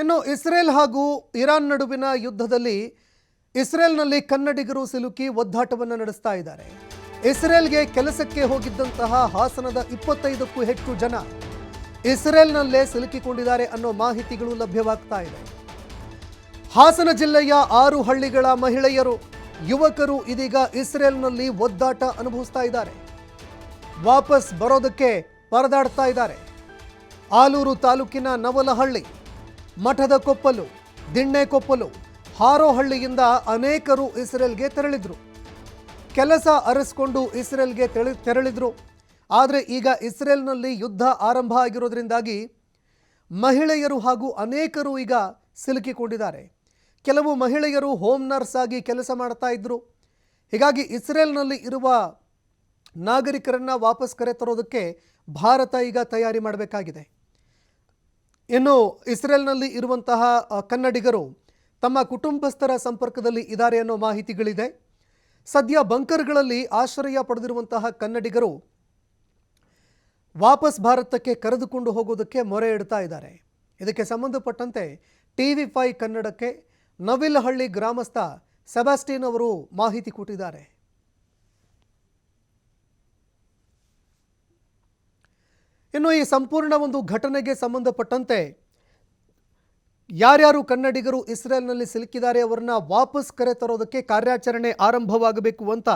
ಇನ್ನು ಇಸ್ರೇಲ್ ಹಾಗೂ ಇರಾನ್ ನಡುವಿನ ಯುದ್ಧದಲ್ಲಿ ಇಸ್ರೇಲ್ನಲ್ಲಿ ಕನ್ನಡಿಗರು ಸಿಲುಕಿ ಒದ್ದಾಟವನ್ನು ನಡೆಸ್ತಾ ಇದ್ದಾರೆ. ಇಸ್ರೇಲ್ಗೆ ಕೆಲಸಕ್ಕೆ ಹೋಗಿದ್ದಂತಹ ಹಾಸನದ ಇಪ್ಪತ್ತೈದಕ್ಕೂ ಹೆಚ್ಚು ಜನ ಇಸ್ರೇಲ್ನಲ್ಲೇ ಸಿಲುಕಿಕೊಂಡಿದ್ದಾರೆ ಅನ್ನೋ ಮಾಹಿತಿಗಳು ಲಭ್ಯವಾಗ್ತಾ ಇದೆ. ಹಾಸನ ಜಿಲ್ಲೆಯ ಆರು ಹಳ್ಳಿಗಳ ಮಹಿಳೆಯರು, ಯುವಕರು ಇದೀಗ ಇಸ್ರೇಲ್ನಲ್ಲಿ ಒದ್ದಾಟ ಅನುಭವಿಸ್ತಾ ಇದ್ದಾರೆ. ವಾಪಸ್ ಬರೋದಕ್ಕೆ ಪರದಾಡ್ತಾ ಇದ್ದಾರೆ. ಆಲೂರು ತಾಲೂಕಿನ ನವಲಹಳ್ಳಿ ಮಠದ ಕೊಪ್ಪಲು, ದಿಣ್ಣೆ ಕೊಪ್ಪಲು, ಹಾರೋಹಳ್ಳಿಯಿಂದ ಅನೇಕರು ಇಸ್ರೇಲ್ಗೆ ತೆರಳಿದ್ರು. ಕೆಲಸ ಅರಸ್ಕೊಂಡು ಇಸ್ರೇಲ್ಗೆ ತೆರಳಿ ತೆರಳಿದ್ರು. ಆದರೆ ಈಗ ಇಸ್ರೇಲ್ನಲ್ಲಿ ಯುದ್ಧ ಆರಂಭ ಆಗಿರೋದ್ರಿಂದಾಗಿ ಮಹಿಳೆಯರು ಹಾಗೂ ಅನೇಕರು ಈಗ ಸಿಲುಕಿಕೊಂಡಿದ್ದಾರೆ. ಕೆಲವು ಮಹಿಳೆಯರು ಹೋಮ್ ನರ್ಸ್ ಆಗಿ ಕೆಲಸ ಮಾಡ್ತಾ ಇದ್ರು. ಹೀಗಾಗಿ ಇಸ್ರೇಲ್ನಲ್ಲಿ ಇರುವ ನಾಗರಿಕರನ್ನು ವಾಪಸ್ ಕರೆ ತರೋದಕ್ಕೆ ಭಾರತ ಈಗ ತಯಾರಿ ಮಾಡಬೇಕಾಗಿದೆ. ಇನ್ನು ಇಸ್ರೇಲ್ನಲ್ಲಿ ಇರುವಂತಹ ಕನ್ನಡಿಗರು ತಮ್ಮ ಕುಟುಂಬಸ್ಥರ ಸಂಪರ್ಕದಲ್ಲಿ ಇದ್ದಾರೆ ಅನ್ನೋ ಮಾಹಿತಿಗಳಿದೆ. ಸದ್ಯ ಬಂಕರ್ಗಳಲ್ಲಿ ಆಶ್ರಯ ಪಡೆದಿರುವಂತಹ ಕನ್ನಡಿಗರು ವಾಪಸ್ ಭಾರತಕ್ಕೆ ಕರೆದುಕೊಂಡು ಹೋಗೋದಕ್ಕೆ ಮೊರೆ ಇಡ್ತಾ ಇದ್ದಾರೆ. ಇದಕ್ಕೆ ಸಂಬಂಧಪಟ್ಟಂತೆ ಟಿ ವಿ ಫೈ ಕನ್ನಡಕ್ಕೆ ನವಿಲಹಳ್ಳಿ ಗ್ರಾಮಸ್ಥ ಸೆಬಾಸ್ಟಿನ್ ಅವರು ಮಾಹಿತಿ ಕೊಟ್ಟಿದ್ದಾರೆ. ಇನ್ನು ಈ ಸಂಪೂರ್ಣ ಒಂದು ಘಟನೆಗೆ ಸಂಬಂಧಪಟ್ಟಂತೆ ಯಾರ್ಯಾರು ಕನ್ನಡಿಗರು ಇಸ್ರೇಲ್ನಲ್ಲಿ ಸಿಲುಕಿದ್ದಾರೆ ಅವರನ್ನ ವಾಪಸ್ ಕರೆ ತರೋದಕ್ಕೆ ಕಾರ್ಯಾಚರಣೆ ಆರಂಭವಾಗಬೇಕು ಅಂತ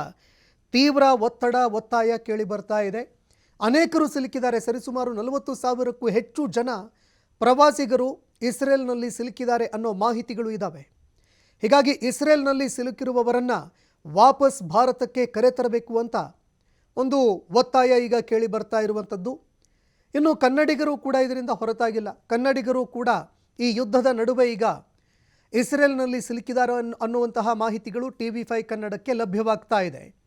ತೀವ್ರ ಒತ್ತಡ, ಒತ್ತಾಯ ಕೇಳಿ ಬರ್ತಾ ಇದೆ. ಅನೇಕರು ಸಿಲುಕಿದ್ದಾರೆ. ಸರಿಸುಮಾರು ನಲವತ್ತು ಸಾವಿರಕ್ಕೂ ಹೆಚ್ಚು ಜನ ಪ್ರವಾಸಿಗರು ಇಸ್ರೇಲ್ನಲ್ಲಿ ಸಿಲುಕಿದ್ದಾರೆ ಅನ್ನೋ ಮಾಹಿತಿಗಳು ಇದ್ದಾವೆ ಹೀಗಾಗಿ ಇಸ್ರೇಲ್ನಲ್ಲಿ ಸಿಲುಕಿರುವವರನ್ನು ವಾಪಸ್ ಭಾರತಕ್ಕೆ ಕರೆತರಬೇಕು ಅಂತ ಒಂದು ಒತ್ತಾಯ ಈಗ ಕೇಳಿ ಬರ್ತಾ ಇರುವಂಥದ್ದು. ಇನ್ನು ಕನ್ನಡಿಗರು ಕೂಡ ಇದರಿಂದ ಹೊರತಾಗಿಲ್ಲ. ಕನ್ನಡಿಗರು ಕೂಡ ಈ ಯುದ್ಧದ ನಡುವೆ ಈಗ ಇಸ್ರೇಲ್ನಲ್ಲಿ ಸಿಲುಕಿದಾರೋ ಅನ್- ಅನ್ನುವಂತಹ ಮಾಹಿತಿಗಳು ಟಿ ವಿ ಫೈ ಕನ್ನಡಕ್ಕೆ ಲಭ್ಯವಾಗ್ತಾ ಇದೆ.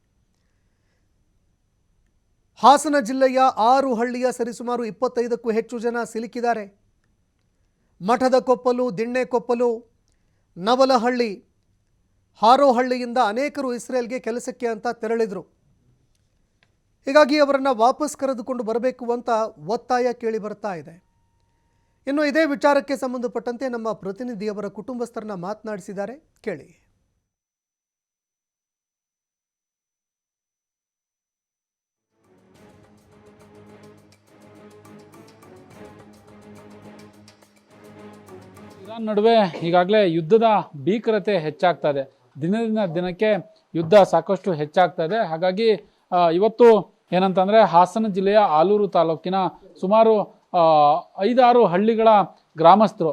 ಹಾಸನ ಜಿಲ್ಲೆಯ ಆರು ಹಳ್ಳಿಯ ಸರಿಸುಮಾರು ಇಪ್ಪತ್ತೈದಕ್ಕೂ ಹೆಚ್ಚು ಜನ ಸಿಲುಕಿದ್ದಾರೆ. ಮಠದ ಕೊಪ್ಪಲು, ದಿಣ್ಣೆ ಕೊಪ್ಪಲು, ನವಲಹಳ್ಳಿ, ಹಾರೋಹಳ್ಳಿಯಿಂದ ಅನೇಕರು ಇಸ್ರೇಲ್ಗೆ ಕೆಲಸಕ್ಕೆ ಅಂತ ತೆರಳಿದರು. ಹೀಗಾಗಿ ಅವರನ್ನು ವಾಪಸ್ ಕರೆದುಕೊಂಡು ಬರಬೇಕು ಅಂತ ಒತ್ತಾಯ ಕೇಳಿ ಬರ್ತಾ ಇದೆ. ಇನ್ನು ಇದೇ ವಿಚಾರಕ್ಕೆ ಸಂಬಂಧಪಟ್ಟಂತೆ ನಮ್ಮ ಪ್ರತಿನಿಧಿಯವರ ಕುಟುಂಬಸ್ಥರನ್ನ ಮಾತನಾಡಿಸಿದ್ದಾರೆ. ಕೇಳಿ. ಇರಾನ್ ನಡುವೆ ಈಗಾಗಲೇ ಯುದ್ಧದ ಭೀಕರತೆ ಹೆಚ್ಚಾಗ್ತಾ ಇದೆ. ದಿನದಿಂದ ದಿನಕ್ಕೆ ಯುದ್ಧ ಸಾಕಷ್ಟು ಹೆಚ್ಚಾಗ್ತಾ ಇದೆ. ಹಾಗಾಗಿ ಇವತ್ತು ಏನಂತಂದ್ರೆ ಹಾಸನ ಜಿಲ್ಲೆಯ ಆಲೂರು ತಾಲೂಕಿನ ಸುಮಾರು ಐದಾರು ಹಳ್ಳಿಗಳ ಗ್ರಾಮಸ್ಥರು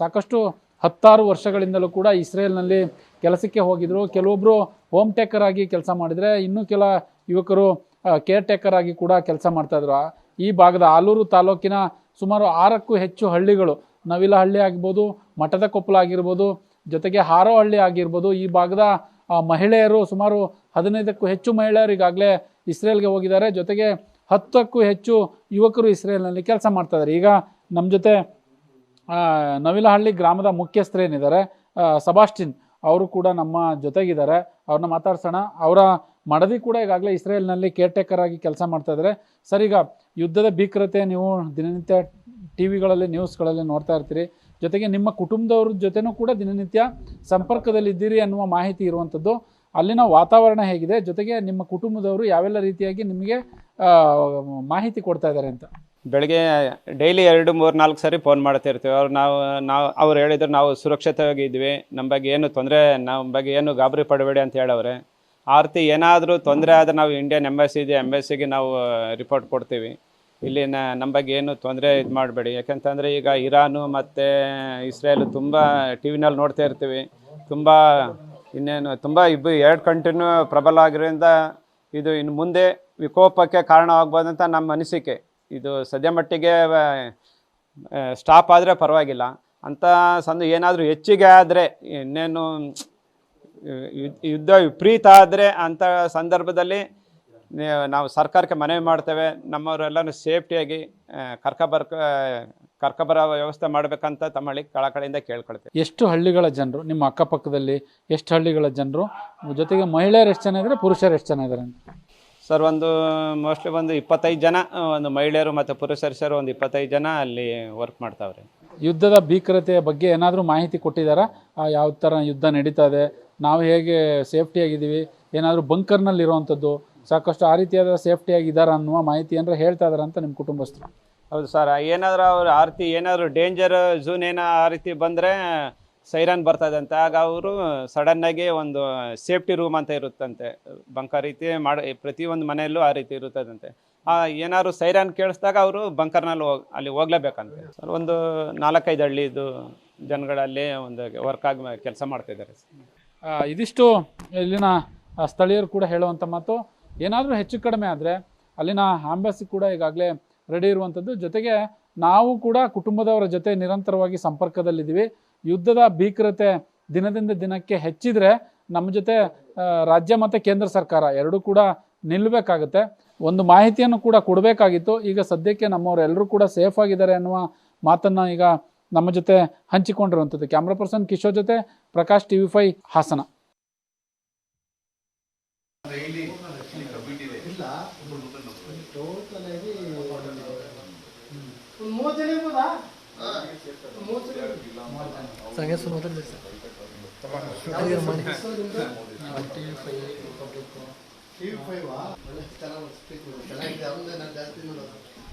ಸಾಕಷ್ಟು ಹತ್ತಾರು ವರ್ಷಗಳಿಂದಲೂ ಕೂಡ ಇಸ್ರೇಲ್ನಲ್ಲಿ ಕೆಲಸಕ್ಕೆ ಹೋಗಿದ್ರು. ಕೆಲವೊಬ್ಬರು ಹೋಮ್ ಟೇಕರ್ ಆಗಿ ಕೆಲಸ ಮಾಡಿದ್ರೆ ಇನ್ನೂ ಕೆಲ ಯುವಕರು ಕೇರ್ ಟೇಕರ್ ಆಗಿ ಕೂಡ ಕೆಲಸ ಮಾಡ್ತಾಯಿದ್ರು ಈ ಭಾಗದ ಆಲೂರು ತಾಲೂಕಿನ ಸುಮಾರು ಆರಕ್ಕೂ ಹೆಚ್ಚು ಹಳ್ಳಿಗಳು, ನವಿಲಹಳ್ಳಿ ಆಗಿರ್ಬೋದು, ಮಠದ ಕೊಪ್ಪಲ ಆಗಿರ್ಬೋದು, ಜೊತೆಗೆ ಹಾರೋಹಳ್ಳಿ ಆಗಿರ್ಬೋದು, ಈ ಭಾಗದ ಮಹಿಳೆಯರು ಸುಮಾರು ಹದಿನೈದಕ್ಕೂ ಹೆಚ್ಚು ಮಹಿಳೆಯರು ಈಗಾಗಲೇ ಇಸ್ರೇಲ್ಗೆ ಹೋಗಿದ್ದಾರೆ. ಜೊತೆಗೆ ಹತ್ತಕ್ಕೂ ಹೆಚ್ಚು ಯುವಕರು ಇಸ್ರೇಲ್ನಲ್ಲಿ ಕೆಲಸ ಮಾಡ್ತಾ ಇದ್ದಾರೆ. ಈಗ ನಮ್ಮ ಜೊತೆ ಆ, ನವಿಲಹಳ್ಳಿ ಗ್ರಾಮದ ಮುಖ್ಯಸ್ಥರೇನಿದ್ದಾರೆ ಸಬಾಸ್ಟಿನ್ ಅವರು ಕೂಡ ನಮ್ಮ ಜೊತೆಗಿದ್ದಾರೆ. ಅವ್ರನ್ನ ಮಾತಾಡ್ಸೋಣ. ಅವರ ಮಡದಿ ಕೂಡ ಈಗಾಗಲೇ ಇಸ್ರೇಲ್ನಲ್ಲಿ ಕೇರ್ ಟೇಕರ್ ಆಗಿ ಕೆಲಸ ಮಾಡ್ತಾ ಇದ್ದಾರೆ. ಸರ್ ಈಗ ಯುದ್ಧದ ಭೀಕರತೆ ನೀವು ದಿನನಿತ್ಯ ಟಿ ವಿಗಳಲ್ಲಿ ನ್ಯೂಸ್ಗಳಲ್ಲಿ ನೋಡ್ತಾ ಇರ್ತೀರಿ. ಜೊತೆಗೆ ನಿಮ್ಮ ಕುಟುಂಬದವ್ರ ಜೊತೆನೂ ಕೂಡ ದಿನನಿತ್ಯ ಸಂಪರ್ಕದಲ್ಲಿದ್ದೀರಿ ಅನ್ನುವ ಮಾಹಿತಿ ಇರುವಂಥದ್ದು. ಅಲ್ಲಿನ ವಾತಾವರಣ ಹೇಗಿದೆ? ಜೊತೆಗೆ ನಿಮ್ಮ ಕುಟುಂಬದವರು ಯಾವೆಲ್ಲ ರೀತಿಯಾಗಿ ನಿಮಗೆ ಮಾಹಿತಿ ಕೊಡ್ತಾ ಇದ್ದಾರೆ ಅಂತ? ಬೆಳಗ್ಗೆ ಡೈಲಿ ಎರಡು, ಮೂರು, ನಾಲ್ಕು ಸರಿ ಫೋನ್ ಮಾಡ್ತಾ ಇರ್ತೀವಿ. ಅವ್ರು ನಾವು ನಾವು, ಅವ್ರು ಹೇಳಿದ್ರು ನಾವು ಸುರಕ್ಷಿತವಾಗಿ ಇದ್ವಿ ನಮ್ಮ ಬಗ್ಗೆ ಏನು ತೊಂದರೆ, ನಮ್ಮ ಬಗ್ಗೆ ಏನು ಗಾಬರಿ ಪಡಬೇಡಿ ಅಂತ ಹೇಳವ್ರೆ. ಆ ರೀತಿ ಏನಾದರೂ ತೊಂದರೆ ಆದರೆ ನಾವು ಇಂಡಿಯನ್ ಎಂಬಸಿ ಇದೆ ಎಂಬಸಿಗೆ ನಾವು ರಿಪೋರ್ಟ್ ಕೊಡ್ತೀವಿ. ಇಲ್ಲಿ ನಮ್ಮ ಬಗ್ಗೆ ಏನು ತೊಂದರೆ ಇದು ಮಾಡಬೇಡಿ. ಯಾಕಂತಂದರೆ ಈಗ ಇರಾನು ಮತ್ತು ಇಸ್ರೇಲು ತುಂಬ ಟಿ ವಿನಲ್ಲಿ ನೋಡ್ತಾ ಇರ್ತೀವಿ. ತುಂಬ ಇನ್ನೇನು, ತುಂಬ ಇಬ್ಬರು ಎರಡು ಕಂಟ್ರಿನೂ ಪ್ರಬಲ ಆಗಿರೋದ್ರಿಂದ ಇದು ಇನ್ನು ಮುಂದೆ ವಿಕೋಪಕ್ಕೆ ಕಾರಣ ಆಗ್ಬೋದಂತ ನಮ್ಮ ಅನಿಸಿಕೆ. ಇದು ಸದ್ಯ ಮಟ್ಟಿಗೆ ಸ್ಟಾಪ್ ಆದರೆ ಪರವಾಗಿಲ್ಲ. ಅಂಥ ಸಂದ ಏನಾದರೂ ಹೆಚ್ಚಿಗೆ ಆದರೆ, ಇನ್ನೇನು, ಯುದ್ಧ ವಿಪರೀತ ಆದರೆ ಅಂಥ ಸಂದರ್ಭದಲ್ಲಿ ನಾವು ಸರ್ಕಾರಕ್ಕೆ ಮನವಿ ಮಾಡ್ತೇವೆ. ನಮ್ಮವರೆಲ್ಲನೂ ಸೇಫ್ಟಿಯಾಗಿ ಕರ್ಕೊಬರ್ಕ ಕರ್ಕೊಬರೋ ವ್ಯವಸ್ಥೆ ಮಾಡಬೇಕಂತ ತಮ್ಮಲ್ಲಿ ಕಳಕಳಿಯಿಂದ ಕೇಳ್ಕೊಳ್ತೇವೆ. ಎಷ್ಟು ಹಳ್ಳಿಗಳ ಜನರು ನಿಮ್ಮ ಅಕ್ಕಪಕ್ಕದಲ್ಲಿ ಎಷ್ಟು ಹಳ್ಳಿಗಳ ಜನರು? ಜೊತೆಗೆ ಮಹಿಳೆಯರು ಎಷ್ಟು ಜನ ಇದ್ದಾರೆ ಪುರುಷರು ಎಷ್ಟು ಜನ ಇದ್ದಾರೆ? ಅಂತ ಸರ್ ಒಂದು ಮೋಸ್ಟ್ಲಿ ಒಂದು ಇಪ್ಪತ್ತೈದು ಜನ ಒಂದು ಮಹಿಳೆಯರು ಮತ್ತು ಪುರುಷರು ಸರ್ ಒಂದು ಇಪ್ಪತ್ತೈದು ಜನ ಅಲ್ಲಿ ವರ್ಕ್ ಮಾಡ್ತಾವ್ರೆ. ಯುದ್ಧದ ಭೀಕರತೆಯ ಬಗ್ಗೆ ಏನಾದರೂ ಮಾಹಿತಿ ಕೊಟ್ಟಿದ್ದಾರಾ? ಯಾವ ಥರ ಯುದ್ಧ ನಡೀತಾ ಇದೆ? ನಾವು ಹೇಗೆ ಸೇಫ್ಟಿಯಾಗಿದ್ದೀವಿ? ಏನಾದರೂ ಬಂಕರ್ನಲ್ಲಿ ಇರುವಂಥದ್ದು ಸಾಕಷ್ಟು ಆ ರೀತಿಯಾದ ಸೇಫ್ಟಿಯಾಗಿದ್ದಾರೆ ಅನ್ನುವ ಮಾಹಿತಿ ಏನಾರ ಹೇಳ್ತಾ ಇದಾರೆ ಅಂತ ನಿಮ್ಮ ಕುಟುಂಬಸ್ಥರು. ಹೌದು ಸರ್ ಏನಾದರೂ ಅವ್ರು ಆ ರೀತಿ ಏನಾದರೂ ಡೇಂಜರ್ ಝೂನ್ ಏನೋ ಆ ರೀತಿ ಬಂದರೆ ಸೈರನ್ ಬರ್ತದಂತೆ ಆಗ ಅವರು ಸಡನ್ನಾಗಿ ಒಂದು ಸೇಫ್ಟಿ ರೂಮ್ ಅಂತ ಇರುತ್ತಂತೆ. ಬಂಕ ರೀತಿ ಮಾಡಿ ಪ್ರತಿಯೊಂದು ಮನೆಯಲ್ಲೂ ಆ ರೀತಿ ಇರುತ್ತದಂತೆ. ಆ ಏನಾದ್ರು ಸೈರನ್ ಕೇಳಿಸ್ದಾಗ ಅವರು ಬಂಕರ್ನಲ್ಲಿ ಹೋಗಿ ಅಲ್ಲಿ ಹೋಗ್ಲೇಬೇಕಂತೆ. ಸರ್ ಒಂದು ನಾಲ್ಕೈದು ಹಳ್ಳಿದು ಜನಗಳಲ್ಲಿ ಒಂದು ವರ್ಕ್ ಆಗಿ ಕೆಲಸ ಮಾಡ್ತಿದ್ದಾರೆ ಇದಿಷ್ಟು ಇಲ್ಲಿನ ಸ್ಥಳೀಯರು ಕೂಡ ಹೇಳುವಂಥ ಮಾತು. ಏನಾದರೂ ಹೆಚ್ಚು ಕಡಿಮೆ ಆದರೆ ಅಲ್ಲಿನ ಆಂಬಾಸಿ ಕೂಡ ಈಗಾಗಲೇ ರೆಡಿ ಇರುವಂಥದ್ದು ಜೊತೆಗೆ ನಾವು ಕೂಡ ಕುಟುಂಬದವರ ಜೊತೆ ನಿರಂತರವಾಗಿ ಸಂಪರ್ಕದಲ್ಲಿದ್ದೀವಿ. ಯುದ್ಧದ ಭೀಕರತೆ ದಿನದಿಂದ ದಿನಕ್ಕೆ ಹೆಚ್ಚಿದರೆ ನಮ್ಮ ಜೊತೆ ರಾಜ್ಯ ಮತ್ತು ಕೇಂದ್ರ ಸರ್ಕಾರ ಎರಡೂ ಕೂಡ ನಿಲ್ಲಬೇಕಾಗುತ್ತೆ ಒಂದು ಮಾಹಿತಿಯನ್ನು ಕೂಡ ಕೊಡಬೇಕಾಗಿತ್ತು. ಈಗ ಸದ್ಯಕ್ಕೆ ನಮ್ಮವರೆಲ್ಲರೂ ಕೂಡ ಸೇಫ್ ಆಗಿದ್ದಾರೆ ಅನ್ನುವ ಮಾತನ್ನು ಈಗ ನಮ್ಮ ಜೊತೆ ಹಂಚಿಕೊಂಡಿರುವಂಥದ್ದು ಕ್ಯಾಮ್ರಾ ಪರ್ಸನ್ ಕಿಶೋರ್ ಜೊತೆ ಪ್ರಕಾಶ್ ಟಿವಿ ಫೈ ಹಾಸನ.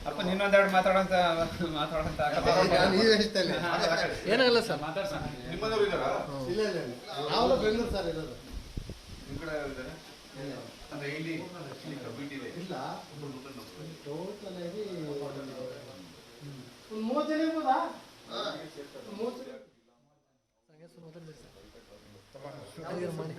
ಅಪ್ಪ ನೀನೊಂದೆರಡು ಮಾತಾಡೋಂತ ಮಾತಾಡೋಂತ ಏನಾಗಲ್ಲ ಸರ್. ಇಲ್ಲ ಇಲ್ಲ ನಾವು ಬೆಂಗಳೂರು ಸರ್ ಇರೋದು. ಇಲ್ಲ ಟೋಟಲ್ ಆಗಿ ಒಂದು ಮೂವತ್ತು ಜನ ಇರ್ಬೋದಾ ಮೂವತ್ತು ಜನ ಸರ್ ಮಾಡಿ